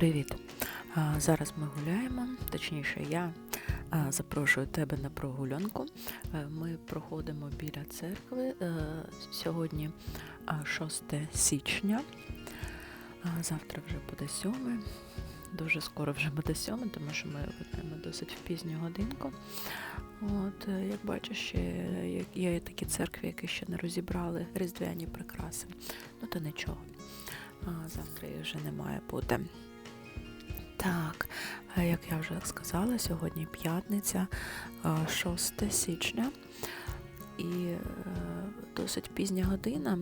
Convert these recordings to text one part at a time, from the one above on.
Привіт! Зараз ми гуляємо, точніше, я запрошую тебе на прогулянку. Е, Ми проходимо біля церкви. Е, Сьогодні 6 січня. Завтра вже буде 7. Дуже скоро вже буде 7, тому що ми гуляємо досить в пізню годинку. От, е, як бачиш, ще є- такі церкви, які ще не розібрали різдвяні прикраси. Ну то нічого. Завтра їх вже не має бути. Так, як я вже сказала, сьогодні п'ятниця, 6 січня. І е, досить пізня година.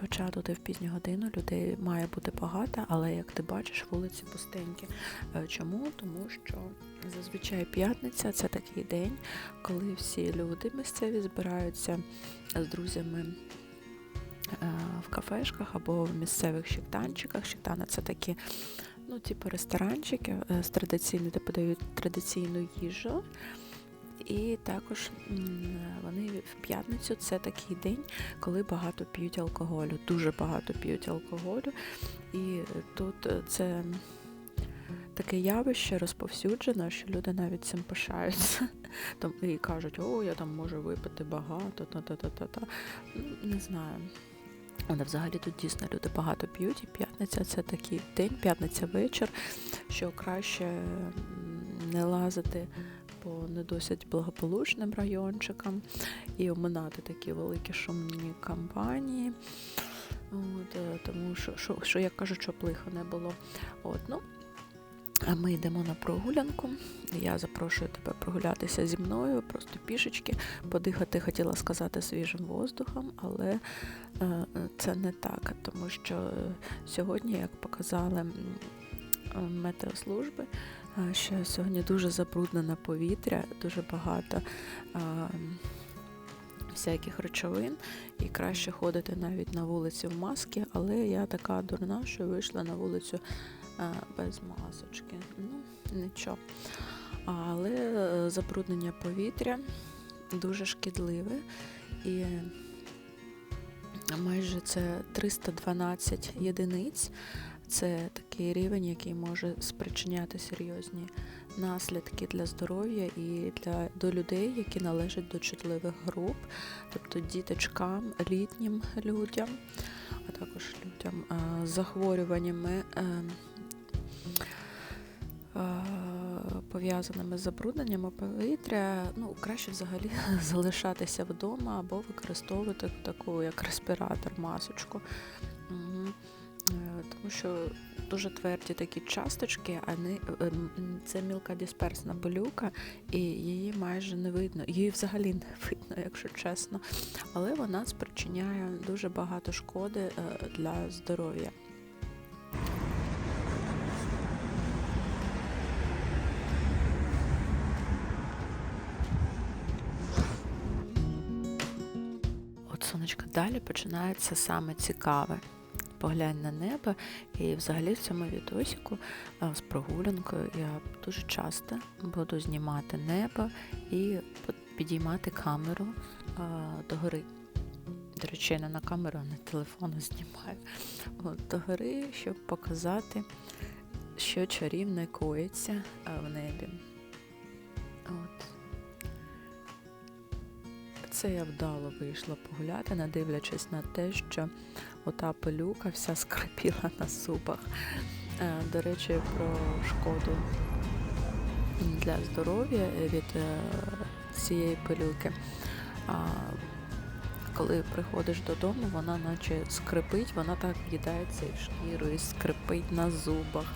Хоча тут і в пізню годину людей має бути багато, але як ти бачиш, вулиці пустенькі. Е, Чому? Тому що зазвичай п'ятниця це такий день, коли всі люди місцеві збираються з друзями е, в кафешках або в місцевих щектанчиках. Щектани це такі, ну, типу ресторанчики е, з традиційною, де подають традиційну їжу. І також вони в п'ятницю це такий день, коли багато п'ють алкоголю, дуже багато п'ють алкоголю. І тут е, це таке явище розповсюджено, що люди навіть цим пишаються. Там, і кажуть, о, я там можу випити багато, та-та-та-та-та. Не знаю. Але взагалі тут дійсно люди багато п'ють, і п'ятниця це такий день, п'ятниця вечір, що краще не лазити по не досить благополучним райончикам і оминати такі великі шумні кампанії. От, е, тому що, що, що як кажуть, що плиха не було. От, ну, а ми йдемо на прогулянку. Я запрошую тебе прогулятися зі мною, просто пішечки, подихати, хотіла сказати свіжим воздухом, але е, це не так, тому що сьогодні, як показали е, метеослужби, е, що сьогодні дуже забруднене повітря, дуже багато всяких речовин, і краще ходити навіть на вулиці в маски, але я така дурна, що вийшла на вулицю без масочки. Ну, нічого. Але е, забруднення повітря дуже шкідливе і майже це 312 єдиниць. Це такий рівень, який може спричиняти серйозні наслідки для здоров'я і для до людей, які належать до чутливих груп, тобто діточкам, літнім людям, а також людям е, з захворюваннями. Е, Пов'язаними з забрудненнями повітря, ну краще взагалі залишатися вдома або використовувати таку як респіратор, масочку. Е, Тому що дуже тверді такі часточки, а не, е, це мілкодисперсна болюка, і її майже не видно. Її взагалі не видно, якщо чесно. Але вона спричиняє дуже багато шкоди для здоров'я. Далі починається саме цікаве. Поглянь на небо, і взагалі в цьому відосіку з прогулянкою я дуже часто буду знімати небо і підіймати камеру а, догори. До речі, не на камеру, а на телефон знімаю. От, догори, щоб показати, що чарівне коїться в небі. От. Це я вдало вийшла погуляти, не дивлячись на те, що ота пилюка вся скрипіла на зубах. Е, До речі, про шкоду для здоров'я від е, цієї пилюки. Коли приходиш додому, вона наче скрипить, вона так в'їдається і в шкіру, і скрипить на зубах.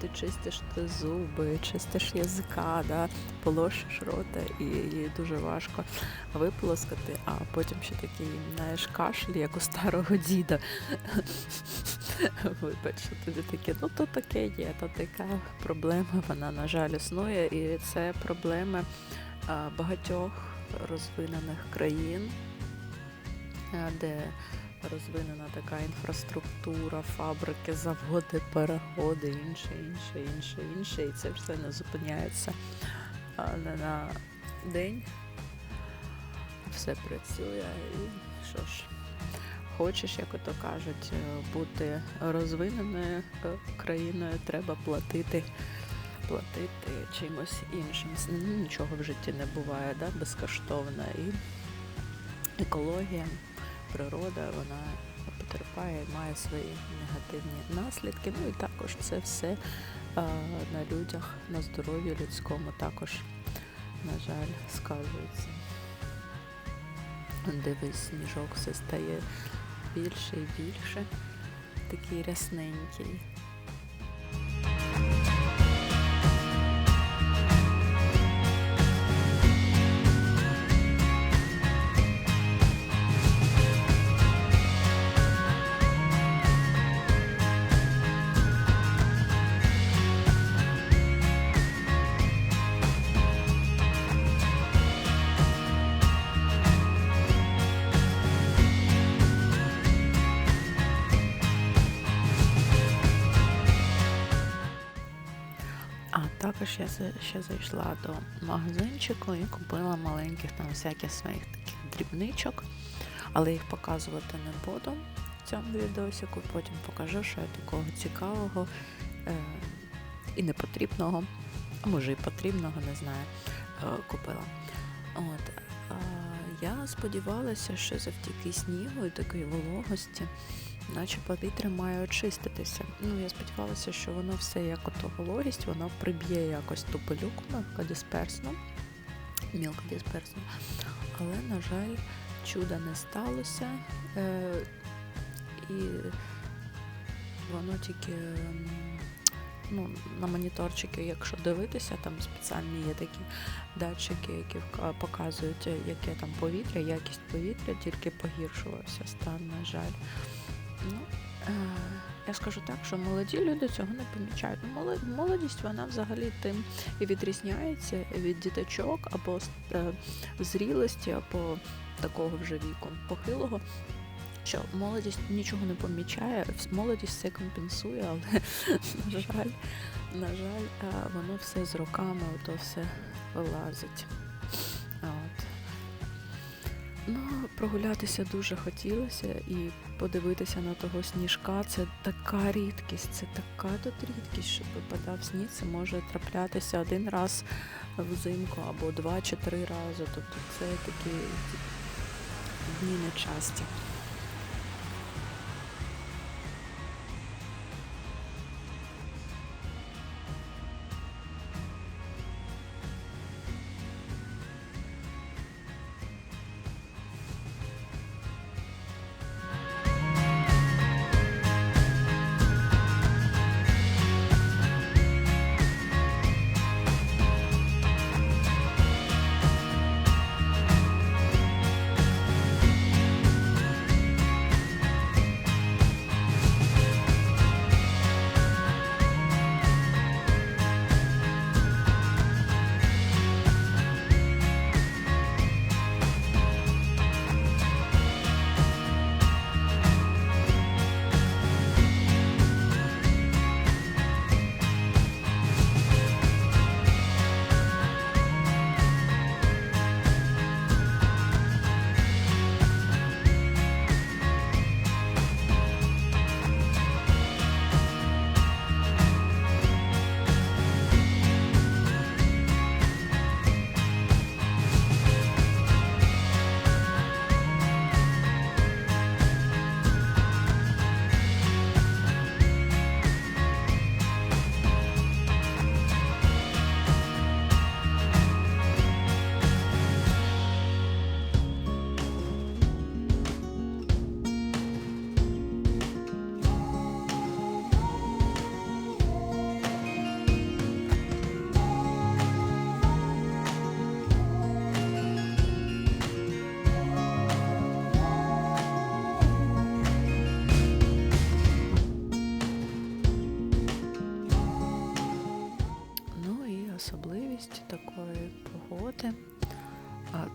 Ти чистиш ти зуби, чистиш язика, да? полощиш рота, і її дуже важко виполоскати, а потім ще такий, знаєш, кашель, як у старого діда. Вибач, що тобі таке, ну то таке є, то така проблема, вона, на жаль, існує, і це проблеми багатьох розвинених країн, де розвинена така інфраструктура, фабрики, заводи, переходи, інше, інше, інше, інше, і це все не зупиняється не на день все працює і що ж, хочеш, як ото кажуть, е, бути розвиненою е, країною, треба платити платити чимось іншим. Нічого в житті не буває, да? безкоштовно. І екологія, природа, вона потерпає і має свої негативні наслідки. Ну і також це все а, на людях, на здоров'ю людському також, на жаль, сказується. Дивись, сніжок все стає більше і більше, такий рясненький. Також я ще зайшла до магазинчику і купила маленьких там всяких своїх таких дрібничок, але їх показувати не буду в цьому відосику. Потім покажу, що я такого цікавого е- і непотрібного, а може і потрібного, не знаю, е- купила. От. А я сподівалася, що завдяки снігу і такої вологості наче повітря має очиститися. Ну, я сподівалася, що воно все як ото вологість, воно приб'є якось ту пилюку мелкодисперсну, мілкодисперсну. Але, на жаль, чуда не сталося. Е, і воно тільки ну, на моніторчики, якщо дивитися, там спеціальні є такі датчики, які показують, яке там повітря, якість повітря, тільки погіршувався стан, на жаль. Ну, е, я скажу так, що молоді люди цього не помічають. Ну, молодість вона взагалі тим і відрізняється від діточок або е, зрілості, або такого вже віку похилого. Що молодість нічого не помічає, молодість все компенсує, але на жаль, на жаль, е, воно все з роками, ото все вилазить. От. Ну, прогулятися дуже хотілося і подивитися на того сніжка. Це така рідкість, це така тут рідкість, щоб випадав сніг. Це може траплятися один раз взимку або два чи три рази. Тобто це такі дні нечасті.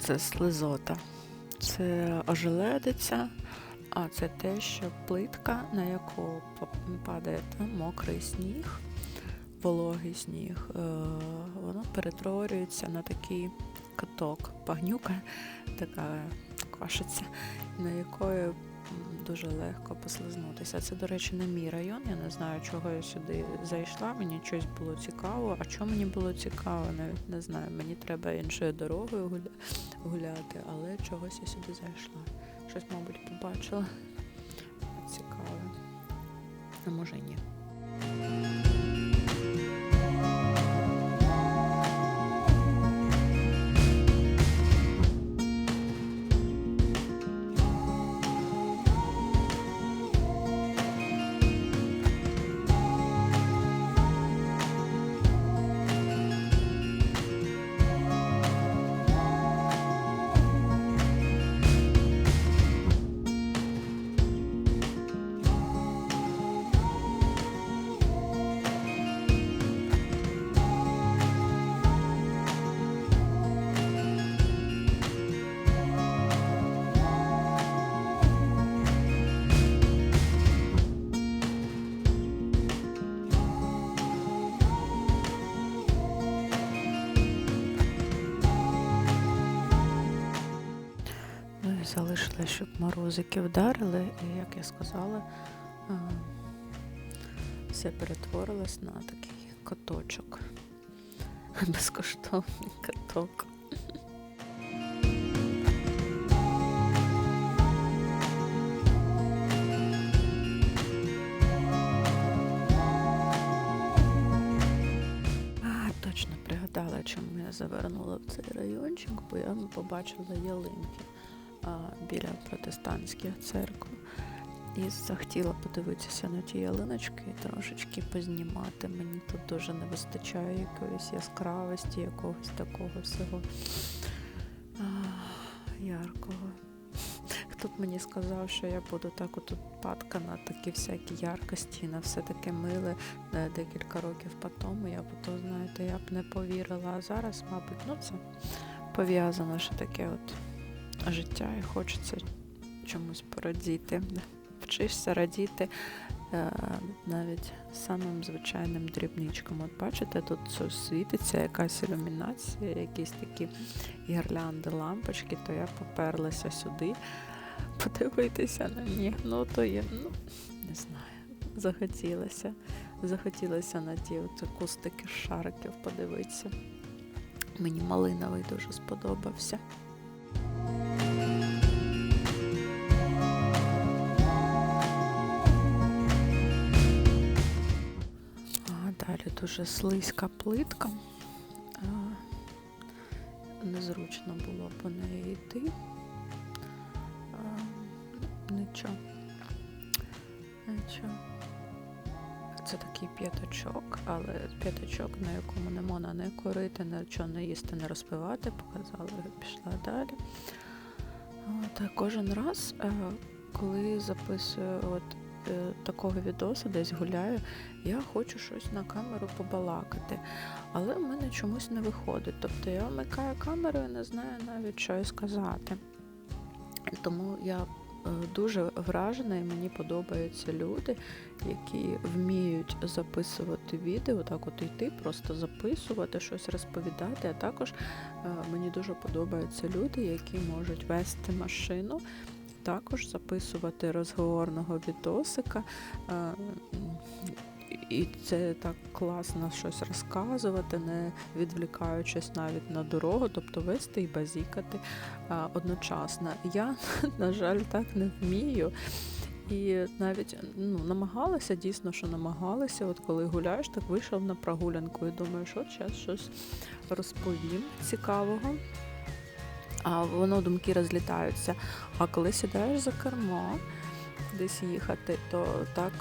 Це слизота. Це ожеледиця, а це те, що плитка, на яку падає там мокрий сніг, вологий сніг, е, воно перетворюється на такий каток, пагнюка, така квашиця, на якої дуже легко послизнутися. Це, до речі, не мій район. Я не знаю, чого я сюди зайшла. Мені щось було цікаво. А чому мені було цікаво, навіть не знаю. Мені треба іншою дорогою гуляти, але чогось я сюди зайшла. Щось, мабуть, побачила. Цікаве. А може ні. Ну залишилось, щоб морозики вдарили, і як я сказала, все перетворилось на такий каточок. Безкоштовний каток. Точно пригадала, чому я завернула в цей райончик, бо я побачила ялинки біля протестантських церкв. І захотіла подивитися на ті ялиночки і трошечки познімати. Мені тут дуже не вистачає якоїсь яскравості, якогось такого всього а, яркого. Б мені сказав, що я буду так отут падка на такі всякі яркості, на все таке миле декілька років по тому, я б то, знаєте, я б не повірила. А зараз, мабуть, ну це пов'язано що таке от життя і хочеться чомусь порадіти. Вчишся радіти е, навіть самим звичайним дрібничком. От бачите, тут світиться якась ілюмінація, якісь такі гірлянди, лампочки, то я поперлася сюди подивитися на них. Ну, то є, ну, не знаю, захотілося. Захотілося на ті от кустики шариків подивитися. Мені малиновий дуже сподобався. А дуже слизька плитка. Незручно було по неї йти. Нічого. Нічого. Це такий п'ятачок, але п'ятачок, на якому не можна не курити, нічого не їсти, не розпивати, показала, пішла далі. От, кожен раз, е, коли записую от, такого відосу, десь гуляю, я хочу щось на камеру побалакати. Але в мене чомусь не виходить. Тобто я вмикаю камеру і не знаю навіть, що й сказати. Тому я е, дуже вражена і мені подобаються люди, які вміють записувати відео, так от йти, просто записувати, щось розповідати. А також е, мені дуже подобаються люди, які можуть вести машину, також записувати розговорного відосика. е, І це так класно щось розказувати, не відвлікаючись навіть на дорогу, тобто вести і базікати а, одночасно. Я, на жаль, так не вмію. І навіть ну, намагалася, дійсно, що намагалася. От коли гуляєш, так вийшов на прогулянку і думаєш, от зараз щось розповім цікавого. А воно думки розлітаються. А коли сідаєш за кермо, десь їхати, то так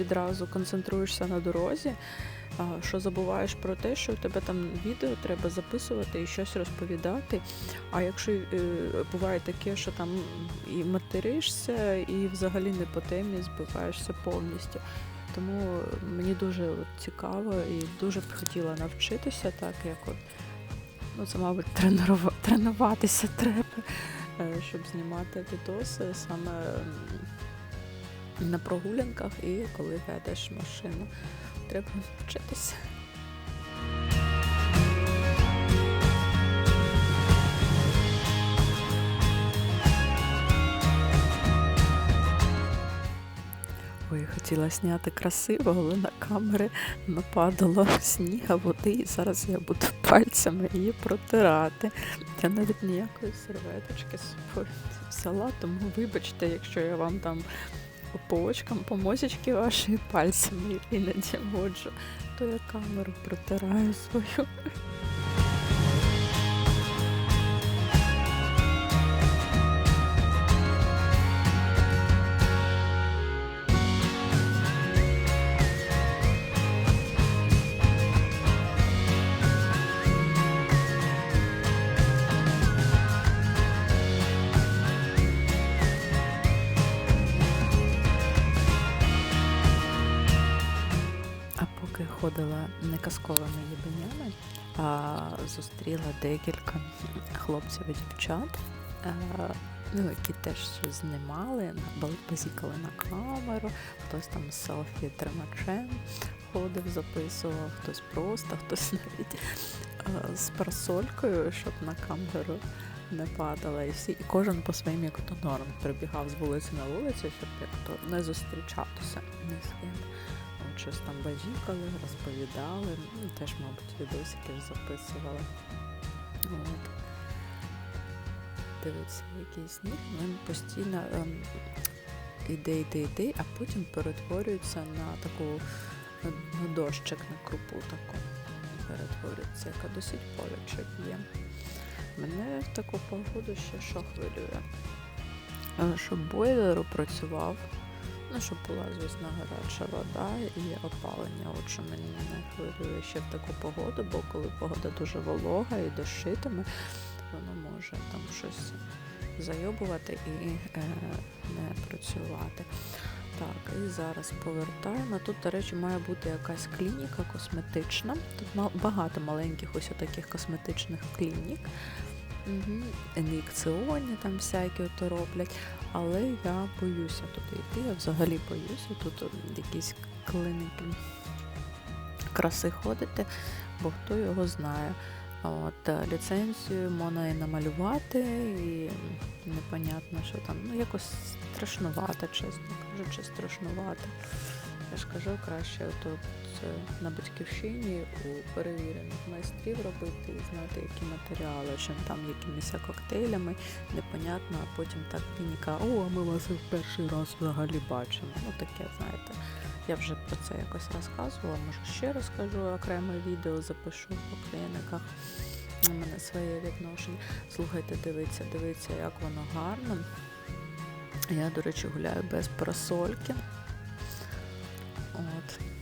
відразу концентруєшся на дорозі, що забуваєш про те, що у тебе там відео треба записувати і щось розповідати. А якщо е, буває таке, що там і материшся, і взагалі не по темі збиваєшся повністю. Тому мені дуже цікаво і дуже б хотіла навчитися так, як от, ну це, мабуть, тренуватися треба, е, щоб знімати відоси саме на прогулянках і коли ведеш машину. Треба вчитися. Хотіла зняти красиво, але на камери нападало сніга, води, і зараз я буду пальцями її протирати. Я навіть ніякої серветочки з взяла, тому вибачте, якщо я вам там по очкам, по мозічки ваші пальцями іноді воджу, то я камеру протираю свою. Ходила не казковими єбенями, а зустріла декілька хлопців і дівчат, е, ну, які теж щось знімали, базікали на камеру, хтось там з селфі тримачем ходив, записував, хтось просто, хтось навіть е, з парасолькою, щоб на камеру не падала. І всі, і кожен по своїм як то норм прибігав з вулиці на вулицю, щоб як то не зустрічатися ні з ким. Щось там базікали, розповідали, ну, теж, мабуть, відосики записували. От. Дивиться, який сніг, він постійно ем, іде, йде, йде, а потім перетворюється на таку на дощик на крупу таку. Перетворюється, яка досить боляче б'є. Мене в таку погоду ще що хвилює. Е, Щоб бойлер працював, ну, щоб була, звісно, гаряча вода і опалення. От що мені не хвилює ще в таку погоду, бо коли погода дуже волога і дощитиме, воно може там щось зайобувати і е, не працювати. Так, і зараз повертаємо. Тут, до речі, має бути якась клініка косметична. Тут багато маленьких ось таких косметичних клінік. Угу. Ін'єкціонні там всякі ото роблять. Але я боюся туди йти, я взагалі боюся. Тут якісь клиники краси ходити, бо хто його знає. От, е, ліцензію можна і намалювати, і непонятно, що там. Ну, якось страшнувато, чесно кажучи, страшнувато. Я ж кажу, краще тут на батьківщині у перевірених майстрів робити і знати, які матеріали, чим там якимись коктейлями, непонятно, а потім так клініка, о, а ми вас в перший раз взагалі бачимо. Ну таке, знаєте. Я вже про це якось розказувала, може ще розкажу окреме відео, запишу по кліниках. У мене своє відношення. Слухайте, дивіться, дивіться, як воно гарно. Я, до речі, гуляю без парасольки. От.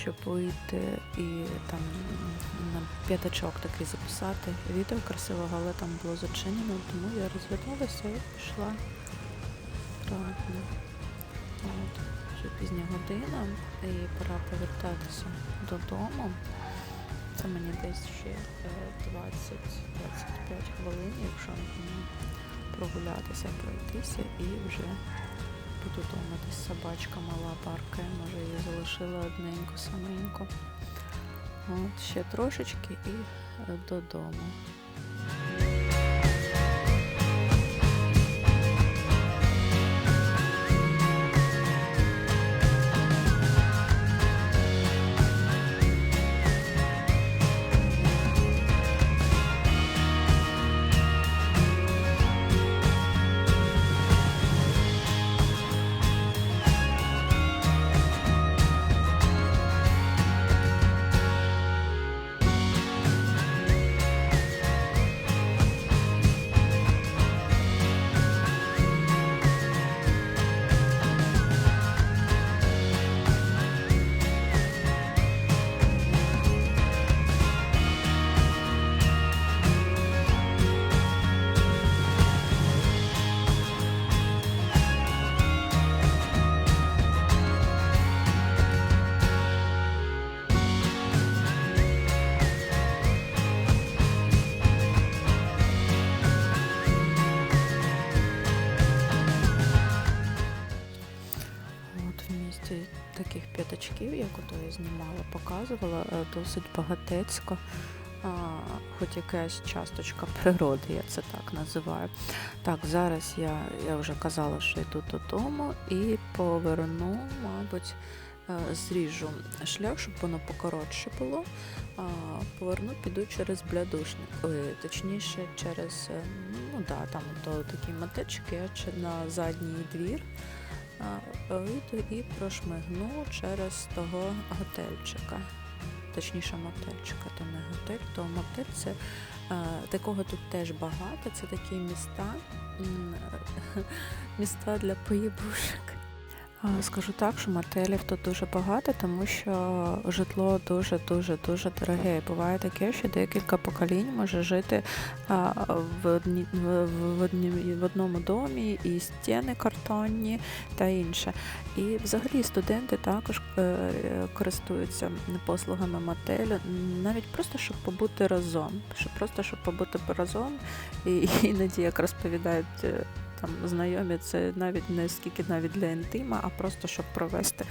Щоб вийти і там на п'ятачок такий записати відео красивого, але там було зачинено, тому я розвернулася і пішла обратно. От, вже пізня година і пора повертатися додому. Це мені десь ще е, 20-25 хвилин, якщо прогулятися, пройтися і вже буду десь собачка мала паркає, може її залишила одненько-саменьку. От ще трошечки і е, додому. Показувала, е, досить багатецько. Хоч якась часточка природи, я це так називаю. Так, зараз я, я вже казала, що йду додому і поверну, мабуть, е, зріжу шлях, щоб воно покоротше було. Поверну, піду через блядушник, точніше, через е, ну да, там то такі чи на задній двір вийду і прошмигну через того готельчика. Точніше, мотельчика, то не готель, то мотель це е, такого тут теж багато. Це такі міста, міста для поїбушек. Скажу так, що мотелів тут дуже багато, тому що житло дуже дуже дороге. І буває таке, що декілька поколінь може жити в, одні, в, в, одні, в одному домі, і стіни картонні та інше. І взагалі студенти також е, користуються послугами мотелю, навіть просто щоб побути разом, щоб просто щоб побути разом, і іноді, як розповідають е, там знайомі, це навіть не скільки навіть для інтима, а просто щоб провести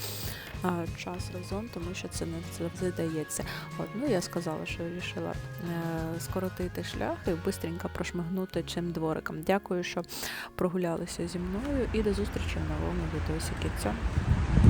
а, час разом, тому що це не завжди дається. От, ну я сказала, що вирішила е, скоротити шлях і швидко прошмигнути чим двориком. Дякую, що прогулялися зі мною і до зустрічі в новому відосі. Цьому.